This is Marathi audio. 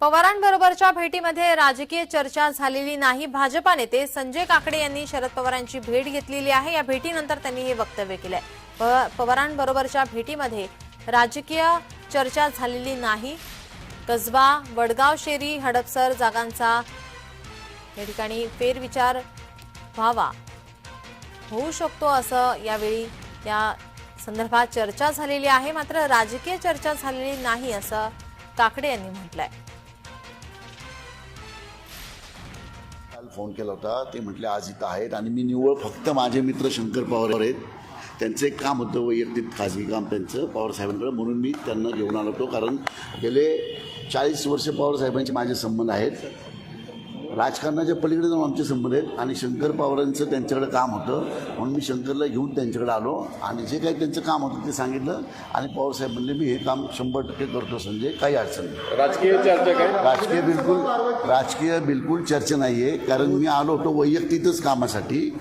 पवारांबरोबरच्या भेटीमध्ये राजकीय चर्चा झालेली नाही. भाजपा नेते संजय काकडे यांनी शरद पवारांची भेट घेतलेली आहे. या भेटीनंतर त्यांनी हे वक्तव्य केलंय. प- पवारांबरोबरच्या भेटीमध्ये राजकीय चर्चा झालेली नाही. कसबा वडगाव शेरी हडपसर जागांचा या ठिकाणी फेरविचार व्हावा. होऊ शकतो असं यावेळी या संदर्भात चर्चा झालेली आहे. मात्र राजकीय चर्चा झालेली नाही असं काकडे यांनी म्हटलंय. काल फोन केला होता. ते म्हटले आज इथं आहेत आणि मी निव्वळ फक्त माझे मित्र शंकर पवार आहेत. त्यांचं एक काम होतं वैयक्तिक खाजगी काम त्यांचं पवारसाहेबांकडे म्हणून मी त्यांना घेऊन आलो होतो. कारण गेले चाळीस वर्ष पवार साहेबांचे माझे संबंध आहेत. राजकारणाच्या पलीकडे जाऊन आमचे संबंध आहेत. आणि शंकर पवारांचं त्यांच्याकडे काम होतं. म्हणून मी शंकरला घेऊन त्यांच्याकडे आलो. आणि जे काही त्यांचं काम होतं ते सांगितलं. आणि पवार साहेब म्हणले मी हे काम शंभर टक्के करतो संजय. काही अडचण नाही. राजकीय चर्चा काय? राजकीय बिलकुल राजकीय बिलकुल चर्चा नाही आहे कारण मी आलो होतो वैयक्तिकच कामासाठी.